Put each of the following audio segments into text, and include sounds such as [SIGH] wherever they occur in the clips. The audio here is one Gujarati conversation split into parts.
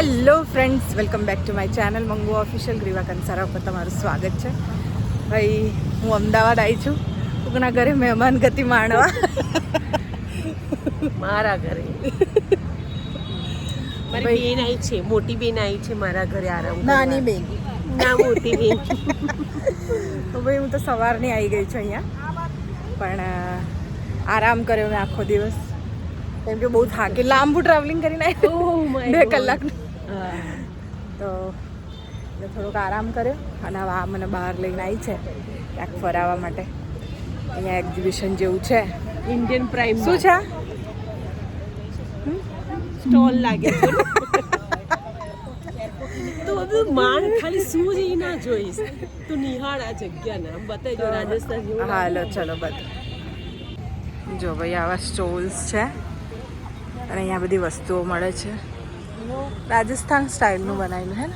Hello friends welcome back to my channel Mangu official Griva Kansara ઉપર તમારું સ્વાગત છે. ભાઈ હું અમદાવાદ આવી છું. કોકના ઘરે મહેમાન ગતિ માણવા. મારા ઘરે. મારી બેન આવી છે મોટી બેન આવી છે મારા ઘરે આરામ નાની બેન. ના મોટી બેન. તો ભાઈ હું તો સવારની આવી ગઈ છું અહીંયા. પણ આરામ કર્યો મેં આખો દિવસ. કેમ કે બહુ થાકી. લાંબુ ટ્રાવેલિંગ કરીને આવ્યું આવી my બે કલાકનું. તો એટલે થોડોક આરામ કર્યો અને હવે આ મને બહાર લઈને આવી છે ક્યાંક ફરાવવા માટે. અહીંયા એક્ઝિબિશન જેવું છે. ઇન્ડિયન પ્રાઇમ શું છે? સ્ટોલ લાગે તો બધું ખાલી શું જ ના જોઈશ. તું નિહાળ આ જગ્યાને. આમ બતાવી રાજસ્થાન હાલો ચલો બતા જો ભાઈ આવા સ્ટોલ્સ છે. અને અહીંયા બધી વસ્તુઓ મળે છે. રાજસ્થાન સ્ટાઇલનું બનાવેલું હે ને?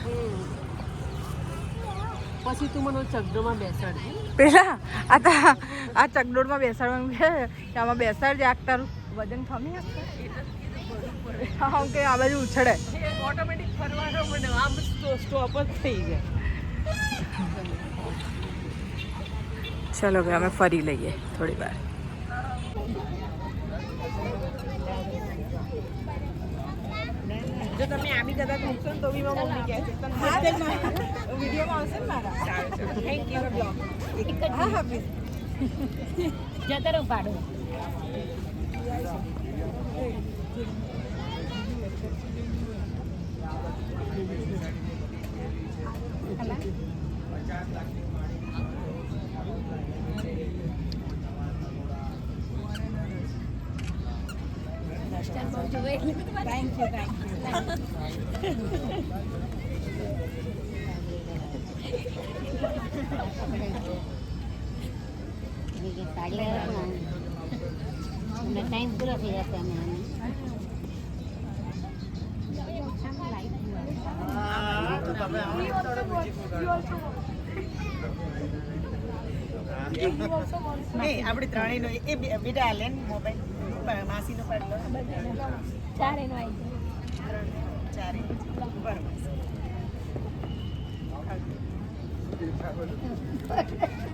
પછી તું મને ચગડોમાં બેસાડ પેલા આ તા આ ચગડોળમાં બેસાડવાનું છે કે આમાં બેસાડજે આગ તારું વજન થમી આપશે હા કે આ બાજુ ઉછળે. ઓટોમેટિક ફરવાનો મને આમ સ્ટોપ જ થઈ જાય. ચલો હવે અમે ફરી લઈએ થોડી વાર જો તમે આમી કદાચ મૂકશો ને તો બી મારા મમ્મી કહે છે. તને વિડીયોમાં આવશે ને મારા? થેન્ક યુ હા હા પ્લીઝ. જતરો પાડો. Thank you thank you time પૂરો થઈ જશે અમે આપણે ત્રણેયનો એ બે- બેટા લે મોબાઈલ. માસી નો પાડલો ચાર નો આવી ચારે બરાબર. ચાલશે [LAUGHS]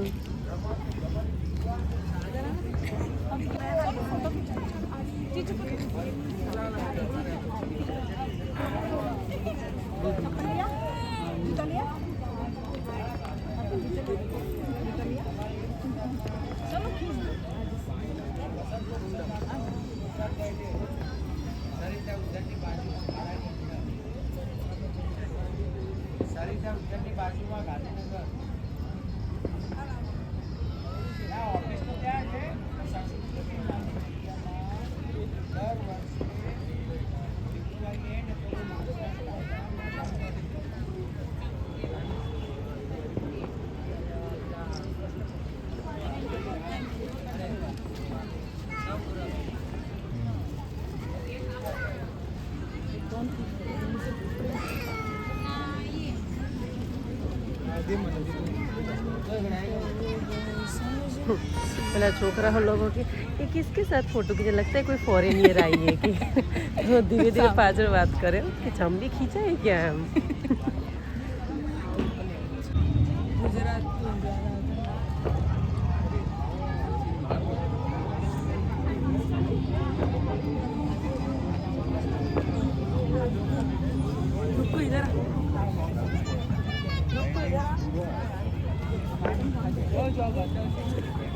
इतना चौक रहा हूँ लोगों की कि किसके साथ फ़ोटो खींचे? लगता है कोई फॉरेनियर आई है कि [LAUGHS] तो धीरे धीरे पाजर बात करें कि हम भी खींचा है क्या हम? Thank you.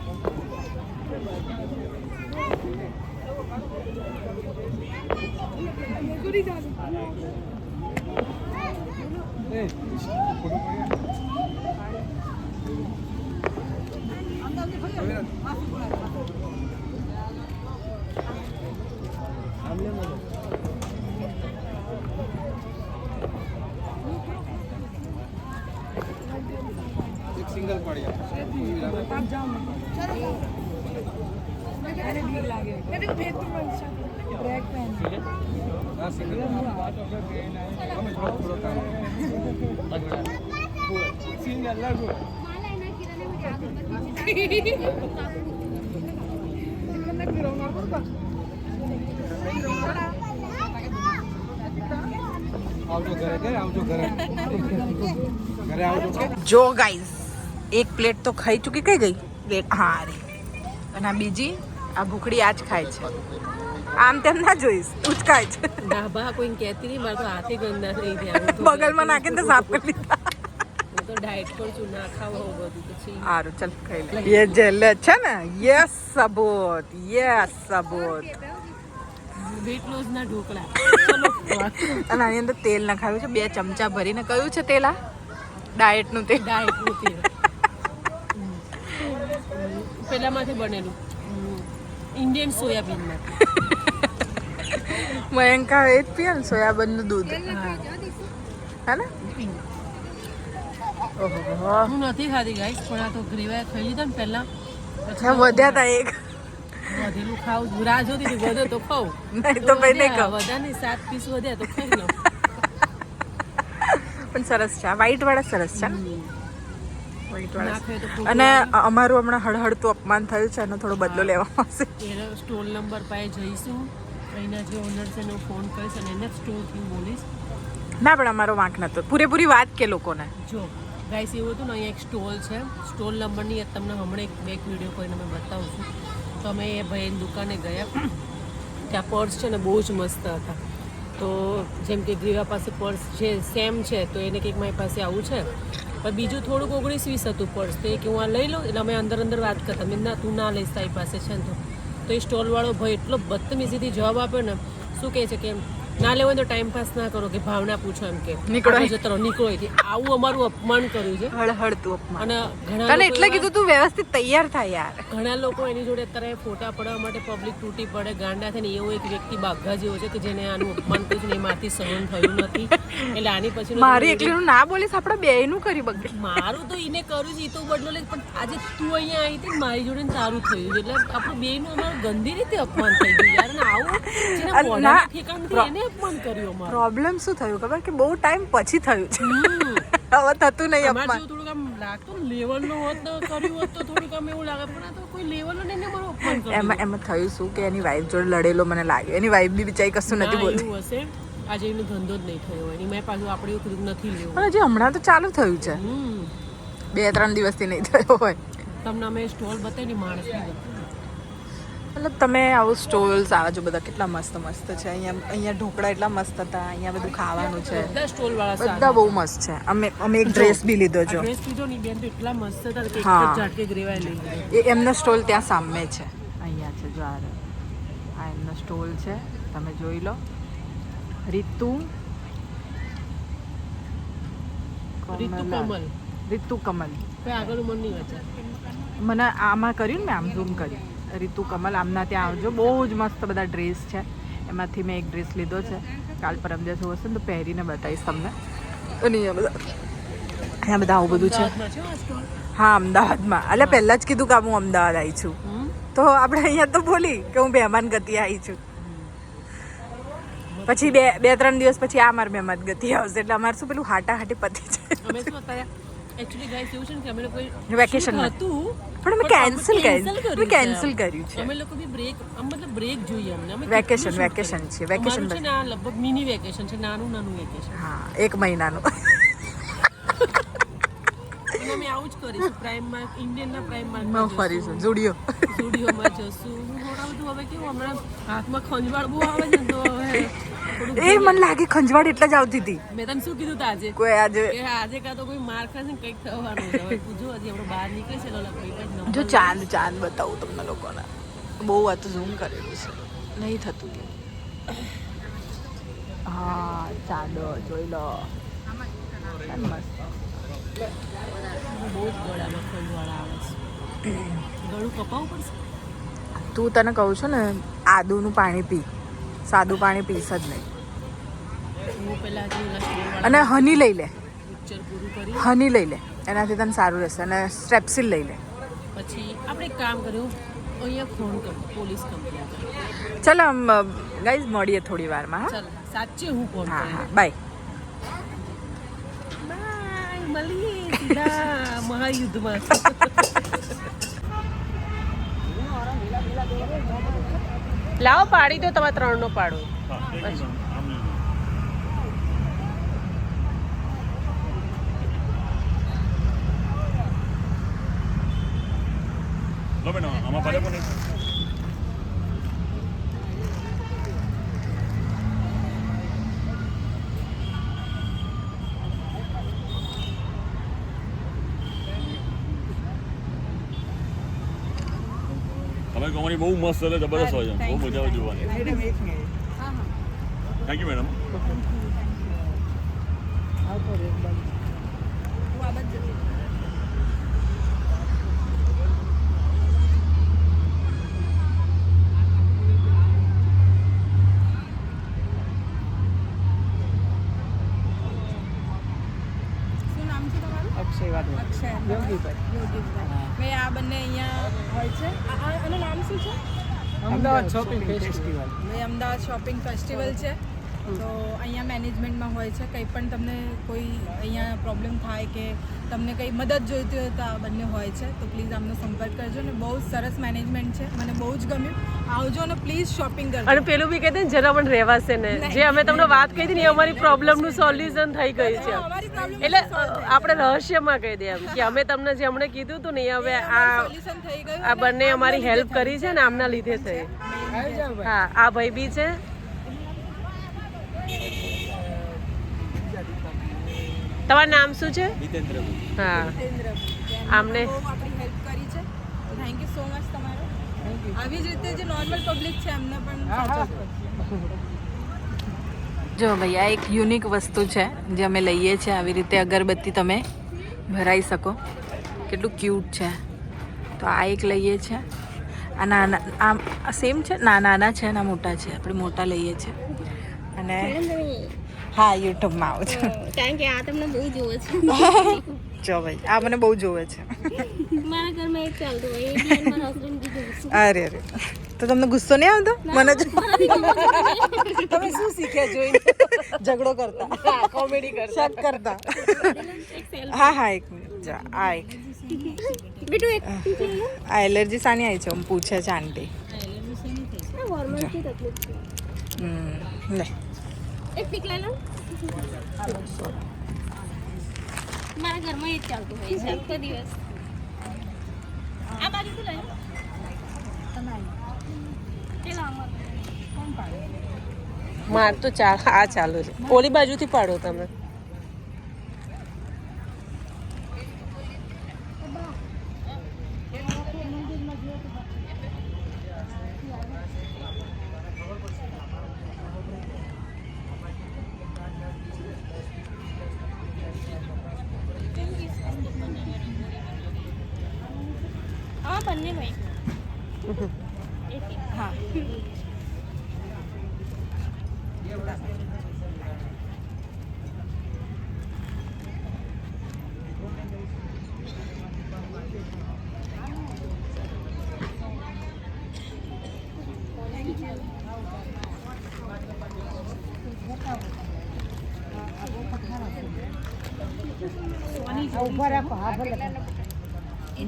Hey, જો ગાઈઝ એક પ્લેટ તો ખાઈ ચૂકી કઈ ગઈ? પ્લેટ હા રે અને બીજી, આ ભૂખડી આ જ ખાય છે. આમ તેમ ના જોઈશ. ઉચકાય છે. ડાબા કોઈ કહેતી નહીં મારે તો હાથે ગંદા થઈ ગયા. બગલમાં નાખીને તો સાફ કરી દીધા હું તો ડાયટ પર છું ના ખાવ બધું પછી સારું ચાલ ખાઈ લે. જેલે છે ને યસ સબોત યસ સબોત. વેટ લોસ ના ઢોકળા અને આની અંદર તેલ નખાવ્યું છે બે ચમચા ભરીને. કયું છે તેલ આ? ડાયટનું તેલ. ડાયટનું તેલ પેલામાંથી બનેલું. ઇન્ડિયન સોયાબીન મયંકા એ જ પીએ ને સોયાબીનનું દૂધ. હા ને? હું. નથી ખાધી ગાઈસ પણ આ તો ગ્રેવા ખાઈ લીધા ને પહેલા. વધ્યા તા એક. વધેલું ખાવું રાહ જોતી હતી વધે તો ખાવ નહીં તો ભાઈ નહીં ખાવ વધ્યા નહીં સાત પીસ વધ્યા તો ખાઈ લઉં. પણ સરસ છે. આ વ્હાઈટ વાળા સરસ છે અને અમારું હમણાં હળહળતું અપમાન થયું છે એનો થોડો બદલો લેવામાં આવશે. સ્ટોલ નંબર પાસે જઈશું. અહીંના જે ઓનર છે એને હું ફોન કરીશ અને એને સ્ટોરથી બોલીશ. ના પણ અમારો વાંક નતો. પૂરેપૂરી વાત કે લોકોને. જો ગાઈસ એવું હતું ને અહીંયા એક સ્ટોલ છે. સ્ટોલ નંબરની તમને હમણાં એક બેક વીડિયો કોઈને મેં બતાવું છું તો અમે એ ભાઈની દુકાને ગયા. ત્યાં પર્સ છે ને બહુ જ મસ્ત હતા. તો જેમ કે ગ્રીવા પાસે પર્સ છે સેમ છે તો એને કંઈક મારી પાસે આવું છે. પણ બીજું થોડુંક ઓગણીસ વીસ હતું પર્સ. તો એ કે હું આ લઈ લઉં એટલે અમે અંદર અંદર વાત કરતા. મેં ના તું ના લઈશ તારી પાસે છે ને તો. તો એ સ્ટોલવાળો ભાઈ એટલો બદતમીજીથી જવાબ આપ્યો ને શું કહે છે કે ના લેવો તો ટાઈમ પાસ ના કરો કે ભાવના પૂછો એમ કે. નીકળો. આગળ જતો નીકળો એથી આવું અમારું અપમાન કર્યું છે. હળહળતું અપમાન. અને ઘણા તને એટલે કીધું તું વ્યવસ્થિત તૈયાર થાય યાર. ઘણા લોકો એની જોડે અત્યારે ફોટા પડવા માટે પબ્લિક તૂટી પડે ગાંડા થઈને એવો એક વ્યક્તિ બાઘા જેવો છે કે જેને આનું અપમાન કર્યું છે એમાંથી સહન થયું નથી. એટલે આની પછી મારી એકલીનું ના બોલીશ આપણે બેયનું કરી બગડે. મારું તો એને કર્યું છે એ તો બદલો લે પણ આજે તું અહીંયા આવી હતી મારી જોડે તારું થયું એટલે આપણું બેયનું અમારું ગંદી રીતે અપમાન થઈ ગયું યાર. અને આવું જેને ઠેકાણ એને અપમાન કર્યું અમારું. પ્રોબ્લેમ શું થયું? ખબર કે બહુ ટાઈમ પછી થયું છે. હવે થતું નહીં અપમાન. થોડુંક આમ લાગતું ને લેવલનું હોત તો કર્યું હોત તો થોડુંક આમ એવું લાગે. પણ આ તો કોઈ લેવલનું નહીં ને અમારું અપમાન કર્યું. એમાં એમાં થયું શું કે એની વાઈફ જોડે લડેલો મને લાગ્યો. એની વાઈફ બી બિચારી કશું નથી બોલતી. હશે. આજે એનો ધંધો જ નહીં થયો. એની મેં પાછું આપણે એવું નથી લેવું. અને હજી હમણાં તો ચાલુ થયું છે. બે ત્રણ દિવસથી નહીં થયો હોય. તમને અમે સ્ટોલ બતાવી ને માણસ બી બતાવી મતલબ તમે આવું સ્ટોલ્સ આવે જો બધા કેટલા મસ્ત મસ્ત છે. અહીંયા અહીંયા ઢોકળા એટલા મસ્ત હતા. અહીંયા બધું ખાવાનું છે. બધા સ્ટોલ વાળા બધા બહુ મસ્ત છે. અમે અમે એક ડ્રેસ બી લીધો છો ડ્રેસ લીધો ની બેન તો એટલા મસ્ત હતા કે એક ઝાટકે ગ્રેવાય લઈ એ એમનો સ્ટોલ ત્યાં સામે છે. અહીંયા છે જો આ આ એમનો સ્ટોલ છે. તમે જોઈ લો. રીતુ રીતુ કમલ. રીતુ કમલ. આગળ મને આમાં કર્યું ને મેં આમ ઝૂમ કર્યું. રીતુ કમલ આમના ત્યાં આવજો. બહુ જ મસ્ત બધા ડ્રેસ છે. એમાંથી મેં એક ડ્રેસ લીધો છે. કાલ પરમ દિવસ હશે ને તો પહેરીને બતાવીશ તમને. અને અહીંયા બધા અહીંયા બધા આવું બધું છે. હા અમદાવાદમાં. એટલે પહેલાં જ કીધું કે હું અમદાવાદ આવી છું. તો આપણે અહીંયા તો બોલી કે હું મહેમાન ગતિ આવી છું. પછી બે બે ત્રણ દિવસ પછી આ મારી મહેમાન ગતિ આવશે. એટલે અમારે શું પેલું હાટા હાટી પતી છે એકચ્યુઅલી ગાઈસ એવું છે ને કે અમે લોકો વેકેશન. હતું પણ અમે cancel કર્યું. cancel કર્યું છે. અમે લોકો બી બ્રેક મતલબ બ્રેક જોઈએ અમને અમે વેકેશન કર્યું. છે, વેકેશન છે ને આ લગભગ મિની વેકેશન છે નાનું નાનું વેકેશન હા એક મહિનાનું અમે આવું જ કરીશું પ્રાઇમમાં ઇન્ડિયનના પ્રાઇમમાં ફરીશું જુડિયો જશું થોડા બધું હવે કેવું હમણાં હાથમાં ખંજવાળ બહુ આવે છે તો હવે એ મને લાગે ખંજવાળ એટલા જ આવતી હતી. મેં તને શું કીધું તું આજે? કોઈ આજે આજે કાં તો કોઈ માર ખાશે ને કંઈક થવાનું છે. હવે જો હજી આપણે બહાર નીકળે છે લોલા કોઈ જો ચાંદ ચાંદ બતાવું તમને લોકોને. બહુ આ તો ઝૂમ કરેલું છે. નહીં થતું. હા ચાંદ જોઈ લો. બહુ જ ગળામાં ખંજવાળ આવે છે. ગળું કપાવવું પડશે? તું તને કહું છું ને આદુનું પાણી પી. સાદું પાણી પીશ જ નહીં. અને હની લઈ લે. હની લઈ લે. એનાથી તને સારું રહેશે. અને સ્ટ્રેપ્સિલ લઈ લે. પછી આપણે કામ કર્યું અહીંયા ફોન કર પોલીસ કંપની ચાલો ગાઈઝ મળીએ થોડી વારમાં હા? સાચી હું ફોન હા કરું. હા બાય બાય મળીએ સીધા [LAUGHS] મહાયુદ્ધમાં. [LAUGHS] લાવો પાડી દો તમારે ત્રણનો પાડો. લો બેન આમાં પડે પણ તમે બહુ મસ્ત એટલે જબરદસ્ત હોય છે. બહુ મજા આવે જોવાની. મેડમ એક મિનિટ થેન્ક યુ મેડમ શું નામ છે તમારું અક્ષય વાદળ અક્ષય યોગીભાઈ યોગેશભાઈ ભાઈ આ બંને અહીંયા હોય છે આ- આ- આનું નામ શું છે Ahmedabad shopping festival Ahmedabad shopping festival છે. તો અહીંયા મેનેજમેન્ટમાં હોય છે કંઈ પણ તમને કોઈ અહીંયા પ્રોબ્લેમ થાય કે તમને કંઈ મદદ જોઈતી હોય તો આ બંને હોય છે. તો પ્લીઝ આમનો સંપર્ક કરજો ને બહુ સરસ મેનેજમેન્ટ છે. મને બહુ જ ગમ્યું. આવજો ને પ્લીઝ શોપિંગ કરજો. અને પેલું બી કહી દે ને જરા પણ રહેવાશે ને. જે અમે તમને વાત કહી હતી ને અમારી પ્રોબ્લેમનું સોલ્યુશન થઈ ગયું છે. એટલે આપણે રહસ્યમાં કહી દે એમ કે અમે તમને જે હમણાં કીધું હતું ને એ હવે આ સોલ્યુશન થઈ ગયું આ બંને અમારી હેલ્પ કરી છે ને આમના લીધે થઈ. હા આ ભાઈ બી છે. તમારું નામ શું છે? જીતેન્દ્ર હા. આમને? આપણી હેલ્પ કરી છે. થેન્ક યુ સો મચ તમારો. આવી જ રીતે જે નોર્મલ પબ્લિક છે એમને પણ જો ભાઈ આ એક યુનિક વસ્તુ છે જે અમે લઈએ છીએ. આવી રીતે અગરબત્તી તમે ભરાઈ શકો. કેટલું ક્યુટ છે. તો આ એક લઈએ છીએ. આ નાના આ સેમ છે? ના નાના છે ના મોટા છે. આપણે મોટા લઈએ છીએ. અને હા યુટ્યુબમાં આવું છું. કારણ કે આ તમને બહુ જોવે છે. [LAUGHS] જો ભાઈ આ મને બહુ જોવે છે. મારા ઘરમાં એક ચાલતું હોય એ મારા હસબન્ડ બી અરે અરે. તો તમને ગુસ્સો નહીં આવતો? મને જ તમે શું શીખ્યા જોઈને? ઝઘડો કરતા. કોમેડી કરતા. શક કરતા. હા હા એક મિનિટ જા આ એક. બેટુ એક આ એલર્જી સાની આવી છે? આમ પૂછે છે આંટી. હોર્મોન્સની તકલીફ છે. હમ લે. એક પીક લઈ લો. મારા ઘરમાં એ જ ચાલતું હોય છે આખો દિવસ. આ બાજુ લઈ લો. માર તો ચાલ આ ચાલુ છે. ઓલી બાજુથી પાડો તમે.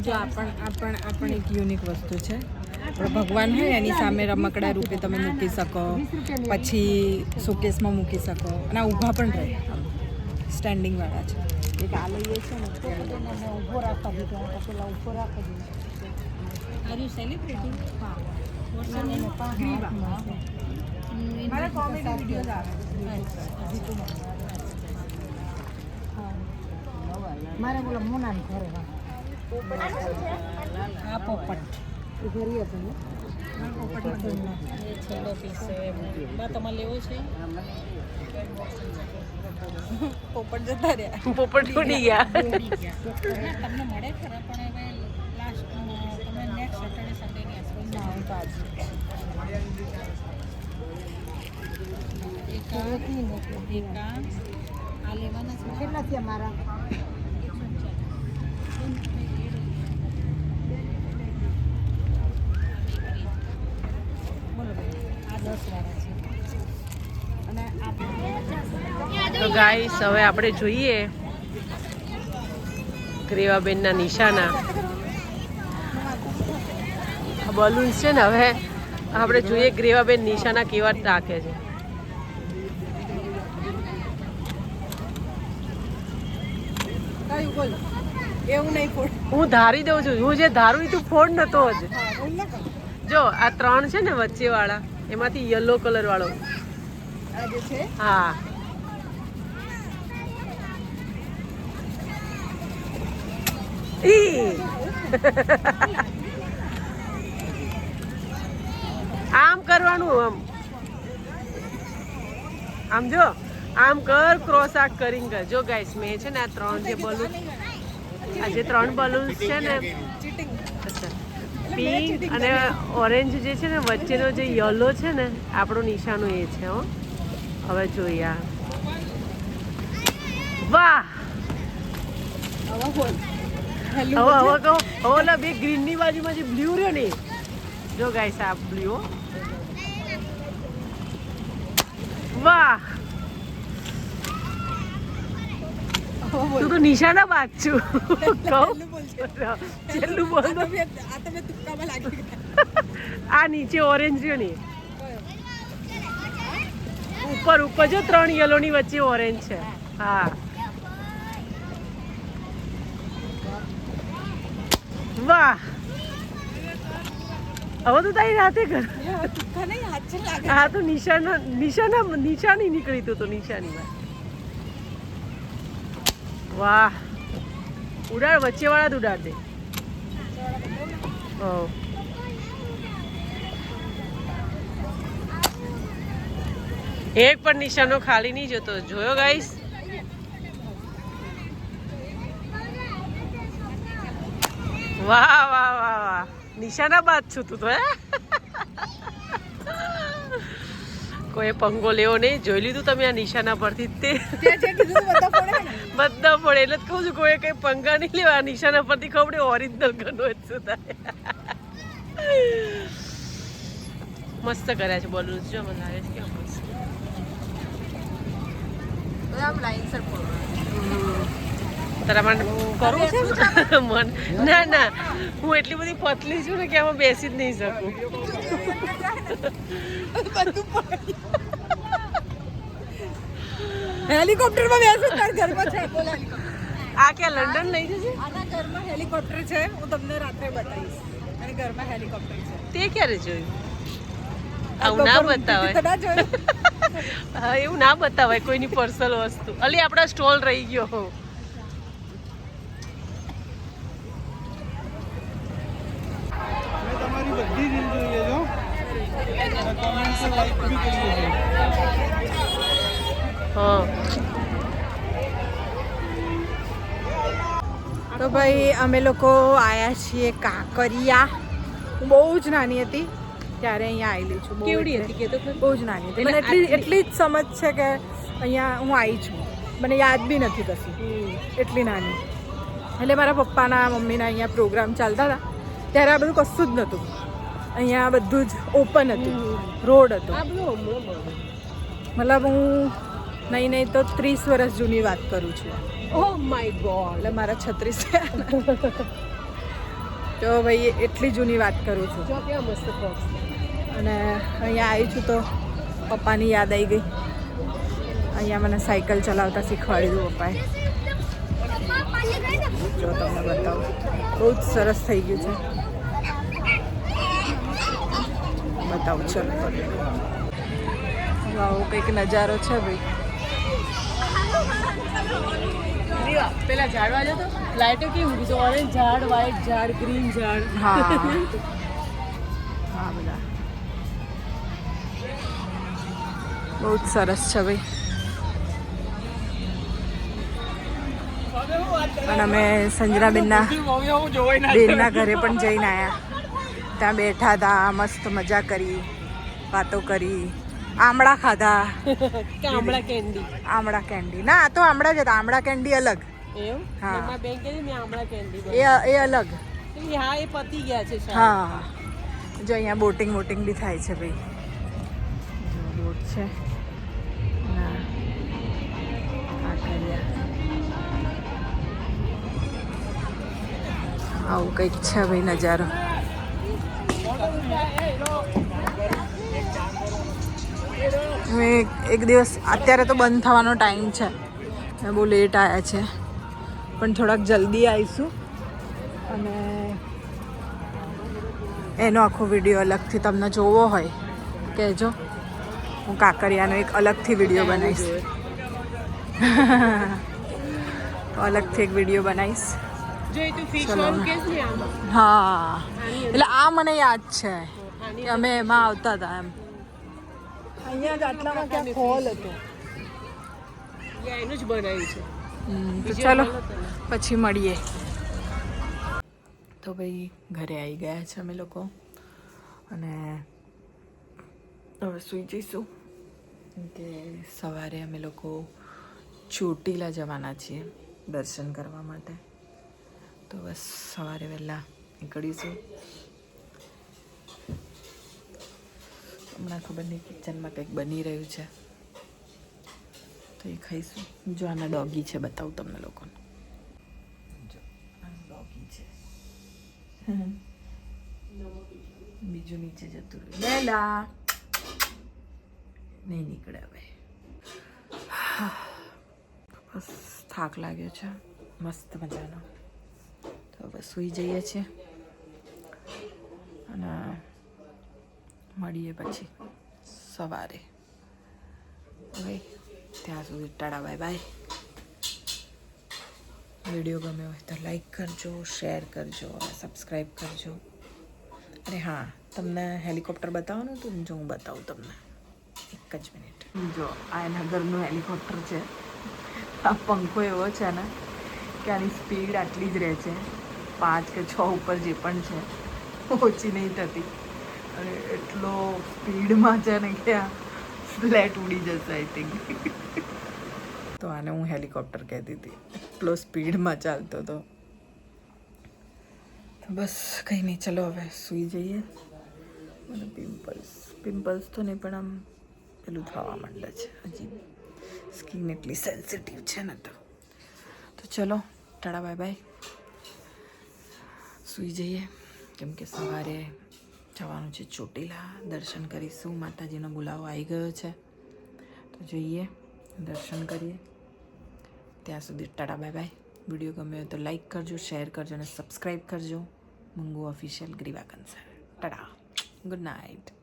જો એક યુનિક વસ્તુ છે. ભગવાન હોય એની સામે રમકડા રૂપે તમે મૂકી શકો પછી શોકેસમાં મૂકી શકો અને ઊભા પણ રહે. સ્ટેન્ડિંગ વાળા છે. એક આ લઈએ છે ને ઊભો રાખવા દીધો પેલા ઊભો રાખવા દીધો? મારા બોલો મોનાની ઘરે આ પોપટ. એ ઘરે હતો ને? છેલ્લો પીસ છે બા તમારે લેવો છે પોપટ જતા રહ્યા. પોપટ ઉડી ગયા. તમને મળે ખરા પણ હવે ભાજી કેટલા છે મારા તો ગાઈસ હવે આપણે જોઈએ. ક્રેવાબેનના નિશાના. બલૂન્સ છે ને, હવે આપણે જોઈએ ગ્રેવાબેન નિશાના કેવા રાખે છે. હું ધારી દઉં છું, હું જે ધારું તું ફોડ નતો જ. જો, આ ત્રણ છે ને વચ્ચે વાળા એમાંથી યલો કલર વાળો હા. ઈ. [LAUGHS] આમ કરવાનું આમ. આમ જો આમ કર ક્રોસ આ કરીને કર. જો ગાઈસ મેં છે ને આ ત્રણ જે બલૂન આ જે ત્રણ બલૂન્સ છે ને પિંક અને ઓરેન્જ જે છે ને વચ્ચેનો જે યલો છે ને આપણું નિશાનો એ છે હો. હવે જોઈએ વાહ! હવે હવે કહો. હવે ઓલા બે ગ્રીનની બાજુમાં જે બ્લુ રહ્યો ને જો ગાઈસ આ બ્લુ વાહ. તું તો નિશાના બાદ છું. છેલ્લું બોલ આ નીચે ઓરેન્જ રહ્યો ને. ઉપર ઉપર જો ત્રણ યલો ની વચ્ચે ઓરેન્જ છે. હા. વાહ. હવે તો તારી રાતે કર હા, તો નિશાના નિશાના નિશાની નીકળી તું તો નિશાનીમાં વાહ. ઉડાડ વચ્ચે વાળા જ ઉડાડ દે. ઓ. એક પણ નિશાનો ખાલી નહીં જતો. જોયો ગાઈસ વાહ વાહ વાહ વાહ. નિશાના બાદ છું તું તો હે? કોઈ પંગો લેવો નહીં જોઈ લીધું તમે આ નિશાના પરથી તે? બધા પડે એટલે જ કહું છું કોઈ કઈ પંગા નહીં લેવા નિશાના પરથી ખબર ઓરિજિનલ ગનો જ મસ્ત કર્યા છે બોલું જો મને લાગે છે કેવા મસ્ત. તારા માટે કરવું છે? [LAUGHS] મન ના ના. હું એટલી બધી પતલી છું ને કે આમાં બેસી જ નહીં શકું. હેલિકોપ્ટરમાં બેસો તાર ઘરમાં છે. આ ક્યાં લંડન લઈ જશે આના ઘરમાં હેલિકોપ્ટર છે. હું તમને રાત્રે બતાવીશ. અને ઘરમાં હેલિકોપ્ટર છે. તે ક્યારે જોયું? આવું ના બતાવાય. [LAUGHS] એવું ના બતાવાય કોઈની પર્સનલ વસ્તુ. અલી આપણા સ્ટોલ રહી ગયો અમે તમારી બધી રીલ જોઈએ છો અને comment ને like બી કરીએ છીએ હા તો ભાઈ અમે લોકો આયા છીએ કાંકરિયા. હું બહુ જ નાની હતી ત્યારે અહીંયા આવેલી છું. કેવડી હતી કે બહુ જ નાની હતી. મને એટલી એટલી જ સમજ છે કે અહીંયા હું આવી છું. મને યાદ બી નથી કશી. એટલી નાની. એટલે મારા પપ્પાના મમ્મીના અહીંયા પ્રોગ્રામ ચાલતા હતા. ત્યારે આ બધું કશું જ નહોતું. અહીંયા બધું જ ઓપન હતું. રોડ હતો. મતલબ હું નહીં નહીં તો ત્રીસ વર્ષ જૂની વાત કરું છું. ઓ માય ગોડ એટલે મારા છત્રીસ. તો ભાઈ એટલી જૂની વાત કરું છું. જો કેવા મસ્ત ફ્રોક્સ અને અહીંયા આવી છું તો પપ્પાની યાદ આવી ગઈ. અહીંયા મને સાયકલ ચલાવતા શીખવાડ્યું પપ્પાએ. જો તમને બતાવું. બહુ જ સરસ થઈ ગયું છે. બતાવું ચલો. આવો કંઈક નજારો છે ભાઈ. પેલા ઝાડવા જતો લાઈટો કેવું કીધું ઓરેન્જ ઝાડ વ્હાઈટ ઝાડ ગ્રીન ઝાડ. હા. હા બધા. બહુ જ સરસ છે ભાઈ. અને અમે સંજરાબેનના બેનના ઘરે પણ જઈને આવ્યા ત્યાં બેઠા હતા મસ્ત મજા કરી વાતો કરી. આમળા ખાધા. [LAUGHS] કે આમળા કેન્ડી. આમળા કેન્ડી. ના તો આમળા જ હતા. આમળા કેન્ડી અલગ. એમ હા. બેન કે મેં આમળા કેન્ડી એ એ અલગ. હા એ પતી ગયા છે હા. જો અહીંયા બોટિંગ બોટિંગ બી થાય છે ભાઈ. બોટ છે. આવું કંઈક છે ભાઈ નજારો. એક દિવસ અત્યારે તો બંધ થવાનો ટાઈમ છે. બહુ લેટ આવ્યા છે. પણ થોડાક જલ્દી આવીશું. અને એનો આખો વીડિયો અલગથી તમને જોવો હોય કહેજો. હું કાંકરિયાનો એક અલગથી વીડિયો બનાવીશ. અલગથી એક વીડિયો બનાવીશ. હા. એટલે આ મને યાદ છે કે અમે એમાં આવતા હતા એમ. અહીંયા જ આટલામાં ક્યાંક હોલ હતો. એનું જ બનાવ્યું છે. તો ચલો પછી મળીએ. તો ભાઈ ઘરે આવી ગયા છે અમે લોકો. અને હવે સૂઈ જઈશું. કે સવારે અમે લોકો ચોટીલા જવાના છીએ દર્શન કરવા માટે. તો બસ સવારે વહેલા નીકળીશું. હમણાં ખબર નહીં કિચનમાં કંઈક બની રહ્યું છે. તો એ ખાઈશું. જો આના ડોગી છે બતાવું તમને લોકોને. જો. આ ડોગી છે. બીજું નીચે જતું રહ્યું. લેલા. નહીં નીકળે હવે. બસ થાક લાગ્યો છે. મસ્ત મજાનો. તો હવે સૂઈ જઈએ છીએ. અને મળીએ પછી સવારે. હવે ત્યાં સુધી ટાળા બાય બાય. વીડિયો ગમ્યો હોય તો લાઈક કરજો શેર કરજો સબસ્ક્રાઈબ કરજો. અરે હા, તમને હેલિકોપ્ટર બતાવવાનું હતું જો હું બતાવું તમને. એક જ મિનિટ. જો, આ એના ઘરનું હેલિકોપ્ટર છે. આ પંખો એવો છે ને, કે આની સ્પીડ આટલી જ રહે છે. પાંચ કે છ ઉપર જે પણ છે, ઓછી નહીં થતી. અને એટલો સ્પીડમાં છે ને કે આ ફ્લેટ ઉડી જશે આઈ થિંક તો આને હું હેલિકોપ્ટર કહેતી હતી. એટલો સ્પીડમાં ચાલતો હતો. બસ, કંઈ નહીં, ચલો હવે સૂઈ જઈએ. મને પિમ્પલ્સ પિમ્પલ્સ તો નહીં, પણ આમ પેલું થવા માંડે છે. હજી સ્કિન એટલી સેન્સિટિવ છે ને તો. તો ચલો ટાટા બાય બાય સૂઈ જઈએ. કેમ કે સવારે જવાનું છે ચોટીલા. દર્શન કરીશું. માતાજીનો બોલાવો આવી ગયો છે. તો જઈએ. દર્શન કરીએ. ત્યાં સુધી ટાટા, બાય બાય. વીડિયો ગમ્યો તો લાઈક કરજો, શેર કરજો અને સબસ્ક્રાઈબ કરજો. Mangu official Griva Kansara Tata. Good night.